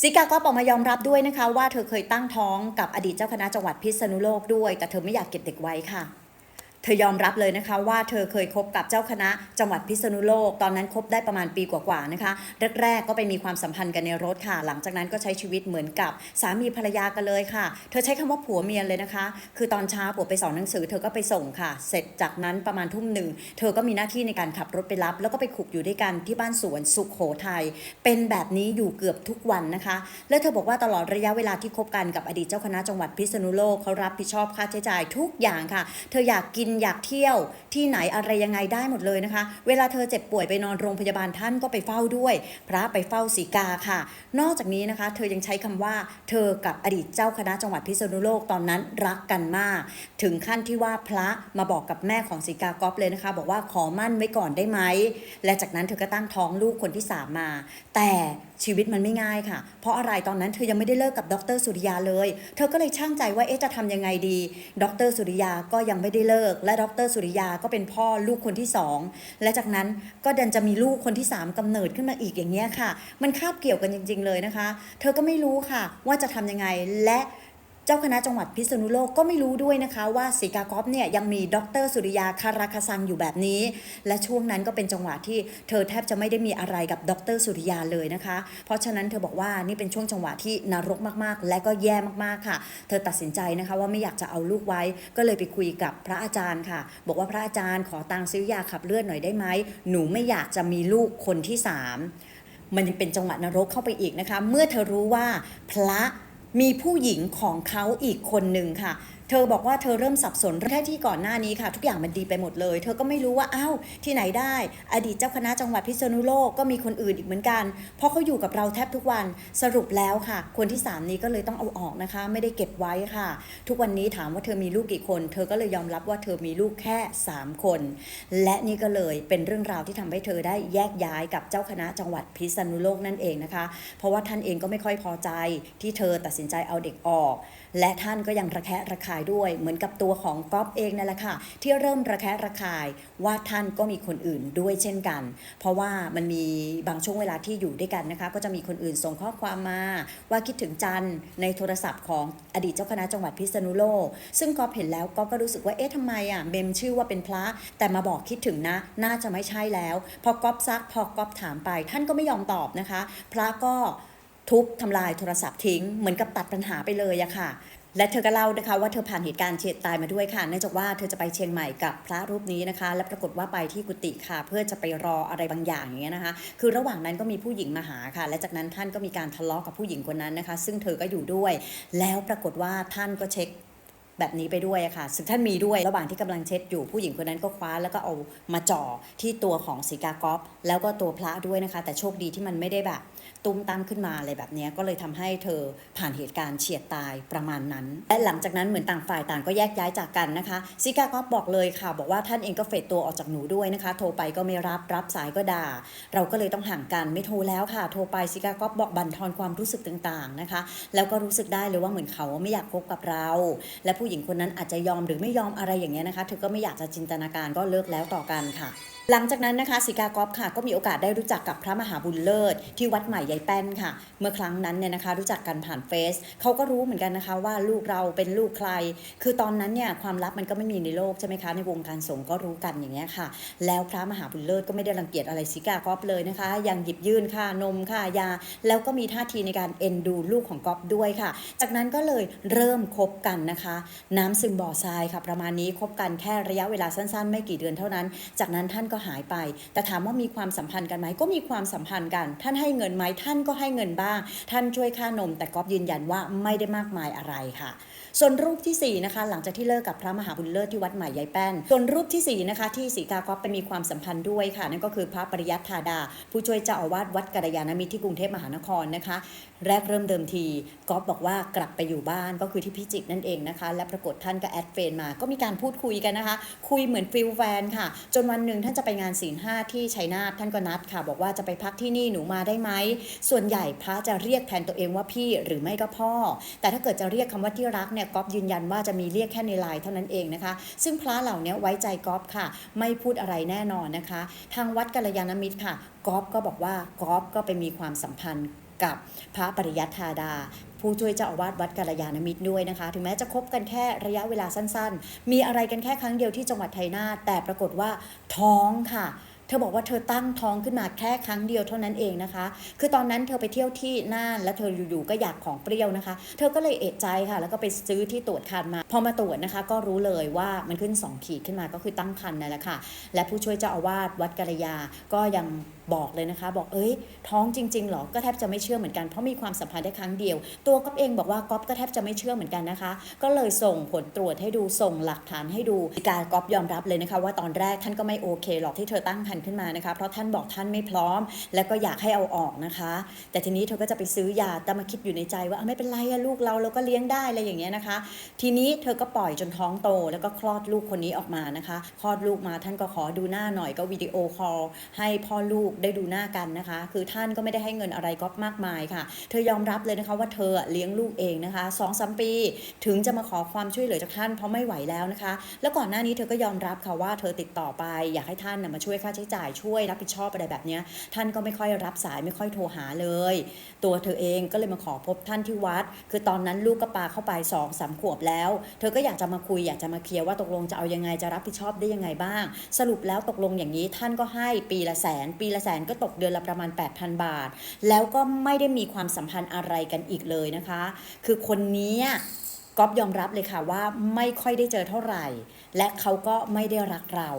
ซิกาก็ออกมายอมรับด้วยนะคะ ว่าเธอเคยตั้งท้องกับอดีตเจ้าคณะจังหวัดพิษณุโลกด้วย แต่เธอไม่อยากเก็บเด็กไว้ค่ะ เธอยอมรับเลยนะคะว่าเธอเคยคบกับเจ้าคณะจังหวัดพิษณุโลก ตอนนั้นคบได้ประมาณปีกว่าๆนะคะแรกๆก็ไปมีความสัมพันธ์กันในรถค่ะ หลังจากนั้นก็ใช้ชีวิตเหมือนกับสามีภรรยากันเลยค่ะ เธอใช้คำว่าผัวเมียเลยนะคะ คือตอนเช้าผัวไปสอนหนังสือ เธอก็ไปส่งค่ะ เสร็จจากนั้นประมาณทุ่มหนึ่งเธอก็มีหน้าที่ในการขับรถไปรับ แล้วก็ไปขุกอยู่ด้วยกันที่บ้านสวนสุขโขทัยเป็นแบบนี้อยู่เกือบทุกวันนะคะ และเธอบอกว่าตลอดระยะเวลาที่คบกันกับอดีตเจ้าคณะจังหวัดพิษณุโลกเขารับผิดชอบค่าใช้จ่ายทุกอย่างค่ะ เธออยากกินอยากเที่ยวที่ไหนอะไรยังไงได้หมดเลยนะคะ เวลาเธอเจ็บป่วยไปนอนโรงพยาบาลท่านก็ไปเฝ้าด้วย พระไปเฝ้าสีกาค่ะ นอกจากนี้นะคะ เธอยังใช้คำว่าเธอกับอดีตเจ้าคณะจังหวัดพิษณุโลกตอนนั้นรักกันมาก ถึงขั้นที่ว่าพระมาบอกกับแม่ของสีกากอฟเลยนะคะ บอกว่าขอมั่นไว้ก่อนได้ไหมและจากนั้นเธอก็ตั้งท้องลูกคนที่สามมา แต่ ชีวิตมันไม่ง่ายค่ะ เพราะอะไรตอนนั้นเธอยังไม่ได้เลิกกับดรสุริยาเลย เธอก็เลยช่างใจว่าเอ๊ะจะทำยังไงดี ดรสุริยาก็ยังไม่ได้เลิก และดรสุริยาก็เป็นพ่อลูกคนที่สองและจากนั้นก็ดันจะมีลูกคนที่สามกำเนิดขึ้นมาอีกอย่างเงี้ยค่ะ มันคาบเกี่ยวกันจริง ๆ เลยนะคะ เธอก็ไม่รู้ค่ะว่าจะทำยังไงและ เจ้าคณะจังหวัดพิษณุโลกก็ไม่รู้ด้วยนะคะ ว่าสีกากอฟเนี่ยยังมีดรสุริยาคาราคาซังอยู่แบบนี้ และช่วงนั้นก็เป็นจังหวะที่เธอแทบจะไม่ได้มีอะไรกับดรสุริยาเลยนะคะ เพราะฉะนั้นเธอบอกว่านี่เป็นช่วงจังหวะที่นรกมากๆ และก็แย่มากๆค่ะ เธอตัดสินใจนะคะว่าไม่อยากจะเอาลูกไว้ ก็เลยไปคุยกับพระอาจารย์ค่ะ บอกว่าพระอาจารย์ขอตังค์ซื้อยาขับเลือดหน่อยได้ไหมหนูไม่อยากจะมีลูกคนที่สามมันยังเป็นจังหวะนรกเข้าไปอีกนะคะ เมื่อเธอรู้ว่าพระ มีผู้หญิงของเขาอีกคนหนึ่งค่ะ เธอบอกว่าเธอเริ่มสับสนแรกที่ก่อนหน้านี้ค่ะ ทุกอย่างมันดีไปหมดเลย เธอก็ไม่รู้ว่าอ้าวที่ไหนได้ อดีตเจ้าคณะจังหวัดพิษณุโลกก็มีคนอื่นอีกเหมือนกัน เพราะเขาอยู่กับเราแทบทุกวันสรุปแล้วค่ะ คนที่สามนี้ก็เลยต้องเอาออกนะคะ ไม่ได้เก็บไว้ค่ะ ทุกวันนี้ถามว่าเธอมีลูกกี่คน เธอก็เลยยอมรับว่าเธอมีลูกแค่ 3 คน และนี่ก็เลยเป็นเรื่องราวที่ทำให้เธอได้แยกย้ายกับเจ้าคณะจังหวัดพิษณุโลกนั่นเองนะคะ เพราะว่าท่านเองก็ไม่ค่อยพอใจที่เธอตัดสินใจเอาเด็กออก และท่านก็ยังระแคะระคายด้วย เหมือนกับตัวของก๊อฟเองนั่นแหละค่ะ ที่เริ่มระแคะระคายว่าท่านก็มีคนอื่นด้วยเช่นกัน เพราะว่ามันมีบางช่วงเวลาที่อยู่ด้วยกันนะคะ ก็จะมีคนอื่นส่งข้อความมา ว่าคิดถึงจันในโทรศัพท์ของอดีตเจ้าคณะจังหวัดพิษณุโลก ซึ่งก๊อฟเห็นแล้วก๊อฟก็รู้สึกว่าเอ๊ะทำไมอะเมมชื่อว่าเป็นพระ แต่มาบอกคิดถึงนะ น่าจะไม่ใช่แล้ว พอก๊อฟซักพอก๊อฟถามไป ท่านก็ไม่ยอมตอบนะคะ พระก็ทุบทำลายโทรศัพท์ทิ้ง เหมือนกับตัดปัญหาไปเลยอะค่ะ และเธอก็เล่านะคะว่าเธอผ่านเหตุการณ์เฉียดตายมาด้วยค่ะเนื่องจากว่าเธอจะไปเชียงใหม่กับพระรูปนี้นะคะ และปรากฏว่าไปที่กุฏิค่ะ เพื่อจะไปรออะไรบางอย่างอย่างเงี้ยนะคะ คือระหว่างนั้นก็มีผู้หญิงมาหาค่ะ และจากนั้นท่านก็มีการทะเลาะกับผู้หญิงคนนั้นนะคะ ซึ่งเธอก็อยู่ด้วย แล้วปรากฏว่าท่านก็เช็ค แบบนี้ไปด้วยค่ะ ซึ่งท่านมีด้วย ระหว่างที่กำลังเช็ดอยู่ผู้หญิงคนนั้นก็คว้าแล้วก็เอามาจ่อที่ตัวของสีกากอฟแล้วก็ตัวพระด้วยนะคะ แต่โชคดีที่มันไม่ได้แบบ ตุ้มตามขึ้นมาอะไรแบบนี้ก็เลยทำให้เธอผ่านเหตุการณ์เฉียดตายประมาณนั้น และหลังจากนั้นเหมือนต่างฝ่ายต่างก็แยกย้ายจากกันนะคะซิกาก็บอกเลยค่ะ บอกว่าท่านเองก็เฟดตัวออกจากหนูด้วยนะคะ โทรไปก็ไม่รับรับสายก็ด่า เราก็เลยต้องห่างกันไม่โทรแล้วค่ะ โทรไปซิกาก็บอกบั่นทอนความรู้สึกต่างๆนะคะ แล้วก็รู้สึกได้เลยว่าเหมือนเขาไม่อยากคบกับเรา และผู้หญิงคนนั้นอาจจะยอมหรือไม่ยอมอะไรอย่างเงี้ยนะคะเธอก็ไม่อยากจะจินตนาการก็เลิกแล้วต่อกันค่ะ หลังจากนั้นนะคะสิกากรอฟค่ะ ก็มีโอกาสได้รู้จักกับพระมหาบุญเลิศ ที่วัดใหม่ยายแป้นค่ะ เมื่อครั้งนั้นเนี่ยนะคะ รู้จักกันผ่านเฟซเขาก็รู้เหมือนกันนะคะว่าลูกเราเป็นลูกใคร คือตอนนั้นเนี่ยความลับมันก็ไม่มีในโลกใช่ไหมคะในวงการสงฆ์ก็รู้กันอย่างเงี้ยค่ะ แล้วพระมหาบุญเลิศก็ไม่ได้รังเกียจอะไรสิกากรอฟเลยนะคะ ยังหยิบยื่นค่านมค่ายา แล้วก็มีท่าทีในการเอ็นดูลูกของก๊อฟด้วยค่ะ จากนั้นก็เลยเริ่มคบกันนะคะ น้ำซึมบ่อทรายค่ะ ประมาณนี้คบกันแค่ระยะเวลาสั้นๆ ไม่กี่เดือนเท่านั้น จากนั้นท่านก็หายไป แต่ถามว่ามีความสัมพันธ์กันไหมก็มีความสัมพันธ์กัน ท่านให้เงินไหมท่านก็ให้เงินบ้าง ท่านช่วยค่านม แต่ก๊อฟยืนยันว่าไม่ได้มากมายอะไรค่ะ ส่วนรูปทีสี่4นะคะหลังจากที่เลิกกับพระมหาบุญเลิศที่วัดใหม่ยายแป้น ส่วนรูปทีสี่4นะคะที่สีกาก๊อฟไปมีความสัมพันธ์ด้วยค่ะ นั่นก็คือพระปริยัติธาดา ผู้ช่วยเจ้าอาวาสวัดกัลยาณมิตรที่กรุงเทพมหานครนะคะ แรกเริ่มเดิมทีก๊อฟบอกว่ากลับไปอยู่บ้านก็คือที่พิจิตรนั่นเองนะคะ และปรากฏท่านก็แอดเฟรนมาก็มีการพูดคุยกันนะคะ คุยเหมือนฟิลแฟนค่ะ จนวันหนึ่งท่านจะไปงานศีลห้าที่ชัยนาทท่านก็นัดค่ะ บอกว่าจะไปพักที่นี่หนูมาได้ไหม ส่วนใหญ่พระจะเรียกแทนตัวเองว่าพี่หรือไม่ก็พ่อ แต่ถ้าเกิดจะเรียกคำว่าที่รักเนี่ยก๊อฟยืนยันว่าจะมีเรียกแค่ในไลน์เท่านั้นเองนะคะ ซึ่งพระเหล่านี้ไว้ใจก๊อฟค่ะ ไม่พูดอะไรแน่นอนนะคะ ทางวัดกัลยาณมิตรค่ะก๊อฟก็บอกว่าก๊อฟก็ไปมีความสัมพันธ์ กับพระปริยัติธาดา ผู้ช่วยเจ้าอาวาสวัดกาลยานมิตรด้วยนะคะ ถึงแม้จะคบกันแค่ระยะเวลาสั้นๆ มีอะไรกันแค่ครั้งเดียวที่จังหวัดไทยนาแต่ปรากฏว่าท้องค่ะ ธอบอกว่าเธอตั้งท้องขึ้นมาแค่ครั้งเดียวเท่านั้นเองนะคะ คือตอนนั้นเธอไปเที่ยวที่น่านแล้วเธออยู่ๆก็อยากของเปรี้ยวนะคะ เธอก็เลยเอะใจค่ะ แล้วก็ไปซื้อที่ตรวจคันมา พอมาตรวจนะคะ ก็รู้เลยว่ามันขึ้น 2 ขีดขึ้นมาก็คือตั้งคันนั่นแหละค่ะ และผู้ช่วยเจ้าอาวาสวัดกัลยา ก็ยังบอกเลยนะคะ บอกเอ้ย ท้องจริงๆหรอ ก็แทบจะไม่เชื่อเหมือนกันเพราะมีความสัมพันธ์ได้ครั้งเดียว ตัวก๊อฟเองบอกว่าก๊อฟก็แทบจะไม่เชื่อเหมือนกันนะคะ ก็เลยส่งผลตรวจให้ดูส่งหลักฐานให้ดูการก๊อฟยอมรับเลยนะคะ ว่าตอนแรกท่านก็ไม่โอเคหรอกที่เธอตั้งครรภ์ขึ้นมานะคะ เพราะท่านบอกท่านไม่พร้อม แล้วก็อยากให้เอาออกนะคะ แต่ทีนี้เธอก็จะไปซื้อยาแต่มาคิดอยู่ในใจว่าไม่เป็นไรลูกเราเราก็เลี้ยงได้อะไรอย่างเงี้ยนะคะ ทีนี้เธอก็ปล่อยจนท้องโต แล้วก็คลอดลูกคนนี้ออกมานะคะคลอดลูกมาท่านก็ขอดูหน้าหน่อยก็วิดีโอคอลให้พ่อลูกได้ดูหน้ากันนะคะ คือท่านก็ไม่ได้ให้เงินอะไรก็มากมายค่ะ เธอยอมรับเลยนะคะว่าเธอเลี้ยงลูกเองนะคะสองสามปี ถึงจะมาขอความช่วยเหลือจากท่านเพราะไม่ไหวแล้วนะคะ แล้วก่อนหน้านี้เธอก็ยอมรับค่ะว่าเธอติดต่อไปอยากให้ท่านนะมาช่วยค่าใช้จ่ายช่วยรับผิดชอบอะไรแบบนี้ท่านก็ไม่ค่อยรับสายไม่ค่อยโทรหาเลย ตัวเธอเองก็เลยมาขอพบท่านที่วัด คือตอนนั้นลูกก็ปาเข้าไปสองสามขวบแล้ว เธอก็อยากจะมาคุยอยากจะมาเคลียร์ว่าตกลงจะเอายังไงจะรับผิดชอบได้ยังไงบ้าง สรุปแล้วตกลงอย่างนี้ท่านก็ให้ปีละแสน ปีละแสนก็ตกเดือนละประมาณ 8,000 บาท แล้วก็ไม่ได้มีความสัมพันธ์อะไรกันอีกเลยนะคะ คือคนนี้ก๊อฟยอมรับเลยค่ะว่าไม่ค่อยได้เจอเท่าไหร่ และเขาก็ไม่ได้รักเรา